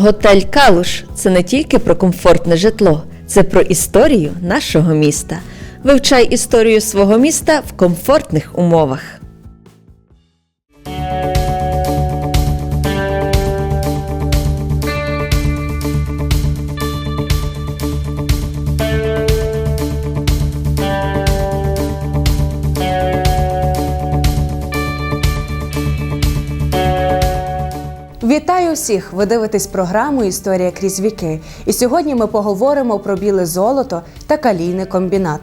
Готель Калуш це не тільки про комфортне житло, це про історію нашого міста. Вивчай історію свого міста в комфортних умовах. Вітаю всіх! Ви дивитесь програму Історія крізь віки. І сьогодні ми поговоримо про біле золото та калійний комбінат.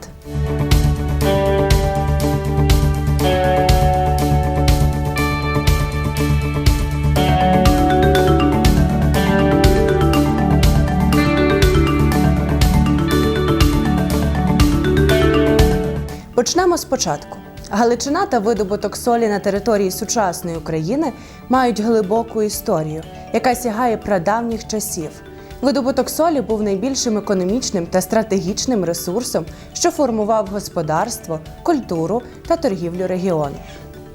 Почнемо спочатку. Галичина та видобуток солі на території сучасної України мають глибоку історію, яка сягає прадавніх часів. Видобуток солі був найбільшим економічним та стратегічним ресурсом, що формував господарство, культуру та торгівлю регіону.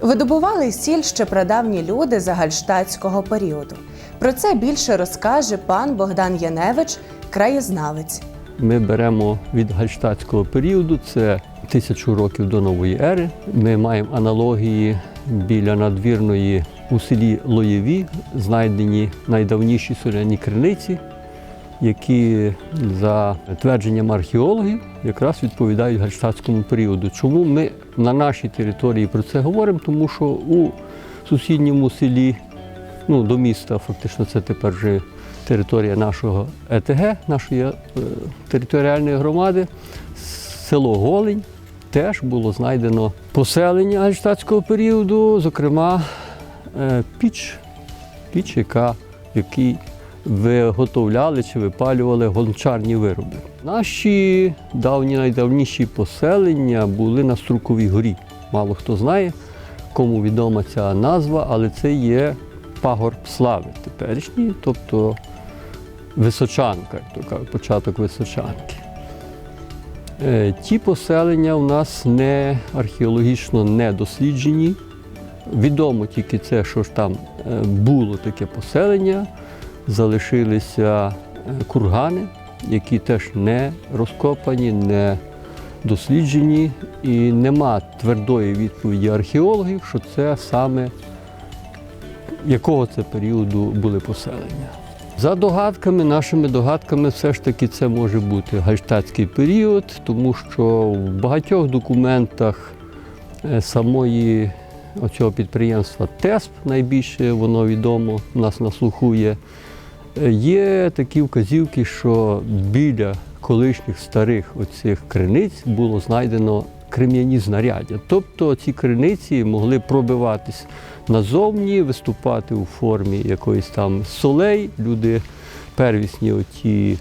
Видобували сіль ще прадавні люди загальштатського періоду. Про це більше розкаже пан Богдан Яневич, краєзнавець. Ми беремо від гальштатського періоду, це тисячу років до нової ери. Ми маємо аналогії біля надвірної у селі Лоєві, знайдені найдавніші соляні криниці, які за твердженням археологів якраз відповідають гальштатському періоду. Чому ми на нашій території про це говоримо? Тому що у сусідньому селі, ну до міста, фактично, це тепер вже територія нашого ЕТГ, нашої е, територіальної громади, село Голень. Теж було знайдено поселення гальштатського періоду, зокрема е, піч, піч, яка, в якій виготовляли чи випалювали гончарні вироби. Наші давні найдавніші поселення були на Струковій горі. Мало хто знає, кому відома ця назва, але це є пагорб слави теперішній, тобто Височанка, початок Височанки. Е, Ті поселення у нас не археологічно не досліджені. Відомо тільки це, що ж там е, було таке поселення, залишилися е, кургани, які теж не розкопані, не досліджені, і нема твердої відповіді археологів, що це саме якого це періоду були поселення. За догадками, нашими догадками, все ж таки це може бути гальштатський період, тому що в багатьох документах е, самої оцього підприємства ТЕСП найбільше воно відомо у нас на слуху є. Е, Є такі вказівки, що біля колишніх старих оцих криниць було знайдено крем'яні знаряддя. Тобто ці криниці могли пробиватись назовні, виступати у формі якоїсь там солей. Люди первісні оті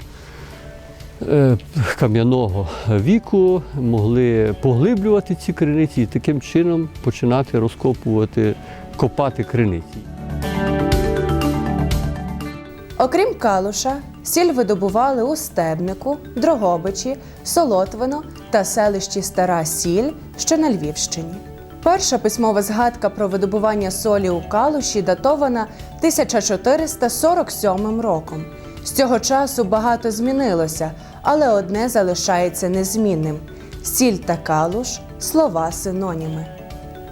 е, кам'яного віку могли поглиблювати ці криниці і таким чином починати розкопувати, копати криниці. Окрім калуша, сіль видобували у Стебнику, Дрогобичі, Солотвино та селищі Стара Сіль, що на Львівщині. Перша письмова згадка про видобування солі у калуші датована 1447 роком. З цього часу багато змінилося, але одне залишається незмінним: сіль та калуш слова синоніми.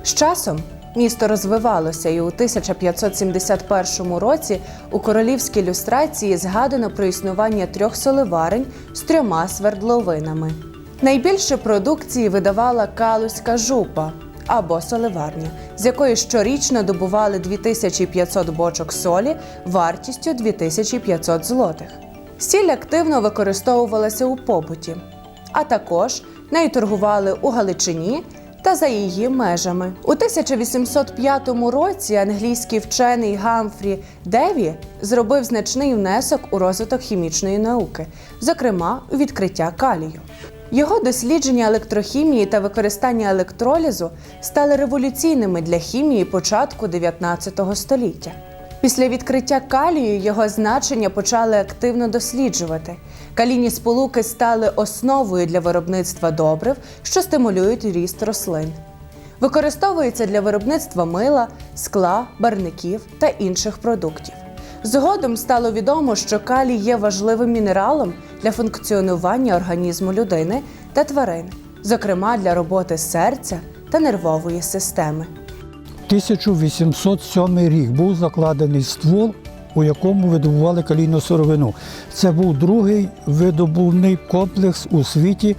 З часом місто розвивалося, і у 1571 році у королівській люстрації згадано про існування трьох солеварень з трьома свердловинами. Найбільше продукції видавала Калузька жупа або солеварня, з якої щорічно добували 2500 бочок солі вартістю 2500 злотих. Сіль активно використовувалася у побуті, а також нею торгували у Галичині та за її межами. У 1805 році англійський вчений Гамфрі Деві зробив значний внесок у розвиток хімічної науки, зокрема у відкриття калію. Його дослідження електрохімії та використання електролізу стали революційними для хімії початку 19 століття. Після відкриття калію його значення почали активно досліджувати. Калійні сполуки стали основою для виробництва добрив, що стимулюють ріст рослин. Використовується для виробництва мила, скла, барників та інших продуктів. Згодом стало відомо, що калій є важливим мінералом для функціонування організму людини та тварин, зокрема для роботи серця та нервової системи. 1807 рік був закладений ствол, у якому видобували калійну сировину. Це був другий видобувний комплекс у світі.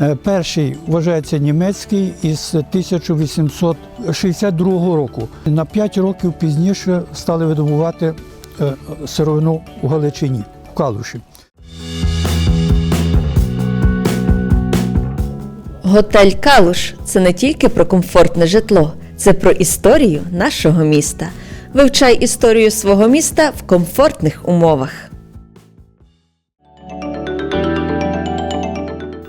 Е, Перший вважається німецький із 1862 року. На 5 років пізніше стали видобувати е, сировину у Галичині, в Калуші. Готель Калуш це не тільки про комфортне житло, це про історію нашого міста. Вивчай історію свого міста в комфортних умовах.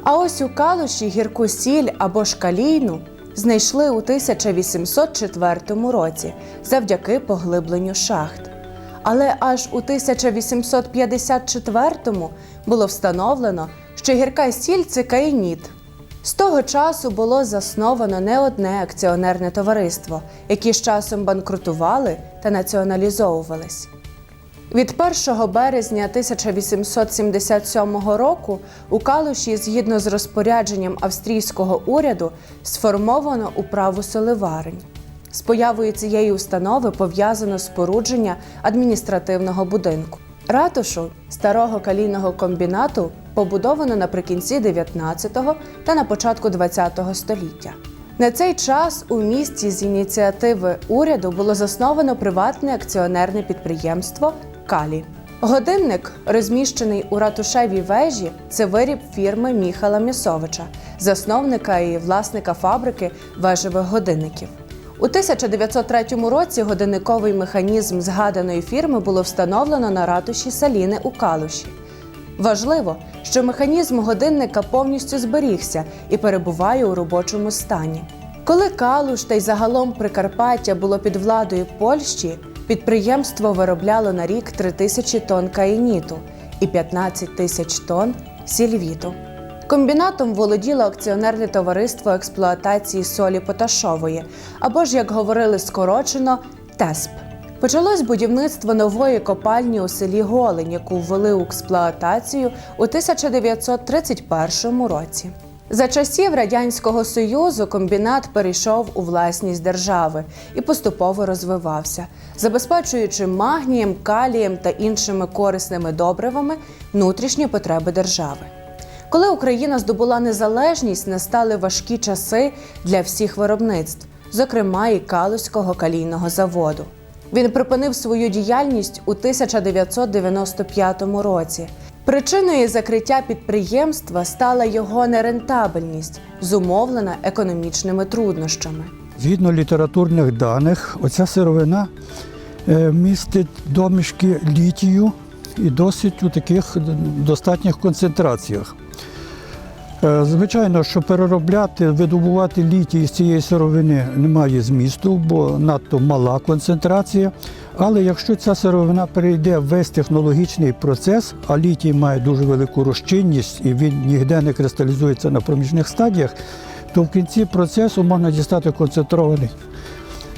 А ось у Калуші гірку сіль або ж калійну знайшли у 1804 році завдяки поглибленню шахт. Але аж у 1854 було встановлено, що гірка сіль це каїніт. З того часу було засновано не одне акціонерне товариство, які з часом банкрутували та націоналізовувались. Від 1 березня 1877 року у Калуші, згідно з розпорядженням австрійського уряду, сформовано управу соливарень. З появою цієї установи пов'язано спорудження адміністративного будинку. Ратушу старого калійного комбінату побудовано наприкінці 19-го та на початку 20-го століття. На цей час у місті з ініціативи уряду було засновано приватне акціонерне підприємство Калі. Годинник, розміщений у ратушевій вежі, це виріб фірми Міхала Місовича, засновника і власника фабрики вежевих годинників. У 1903 році годинниковий механізм згаданої фірми було встановлено на ратуші Саліни у Калуші. Важливо, що механізм годинника повністю зберігся і перебуває у робочому стані. Коли Калуш та й загалом Прикарпаття було під владою Польщі, підприємство виробляло на рік 3 тисячі тонн каїніту і 15 тисяч тонн сільвіту. Комбінатом володіло акціонерне товариство експлуатації солі поташової, або ж, як говорили скорочено, ТЕСП. Почалось будівництво нової копальні у селі Голень, яку ввели у експлуатацію у 1931 році. За часів Радянського Союзу комбінат перейшов у власність держави і поступово розвивався, забезпечуючи магнієм, калієм та іншими корисними добривами внутрішні потреби держави. Коли Україна здобула незалежність, настали важкі часи для всіх виробництв, зокрема і Калузького калійного заводу. Він припинив свою діяльність у 1995 році. Причиною закриття підприємства стала його нерентабельність, зумовлена економічними труднощами. Згідно літературних даних, оця сировина е, містить домішки літію і досить у таких достатніх концентраціях. Е, Звичайно, що переробляти, видобувати літій з цієї сировини немає змісту, бо надто мала концентрація. Але якщо ця сировина перейде в весь технологічний процес, а літій має дуже велику розчинність і він ніде не кристалізується на проміжних стадіях, то в кінці процесу можна дістати концентрований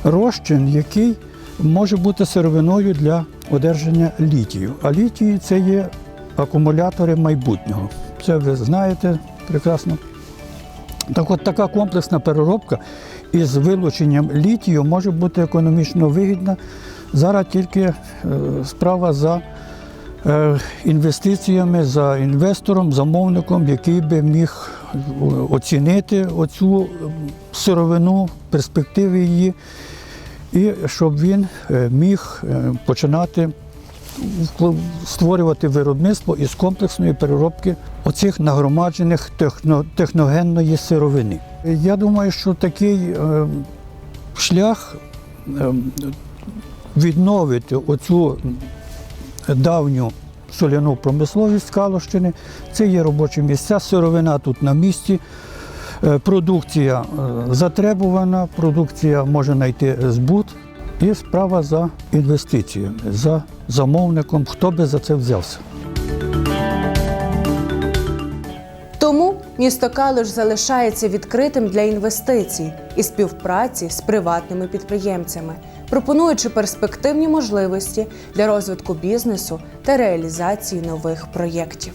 розчин, який може бути сировиною для одержання літію. А літій це є акумулятори майбутнього. Це ви знаєте прекрасно. Так от така комплексна переробка із вилученням літію може бути економічно вигідна. Зараз тільки е, справа за е, інвестиціями, за інвестором, замовником, який би міг е, оцінити оцю сировину, перспективи її, і щоб він міг починати створювати виробництво із комплексної переробки оцих нагромаджених техно, техногенної сировини. Я думаю, що такий е, шлях е, відновити оцю давню соляну промисловість Калущини, це є робочі місця, сировина тут на місці. Е, Продукція е, затребувана, продукція може знайти збут. І справа за інвестиціями, за замовником, хто би за це взявся. Тому місто Калуш залишається відкритим для інвестицій і співпраці з приватними підприємцями, пропонуючи перспективні можливості для розвитку бізнесу та реалізації нових проєктів.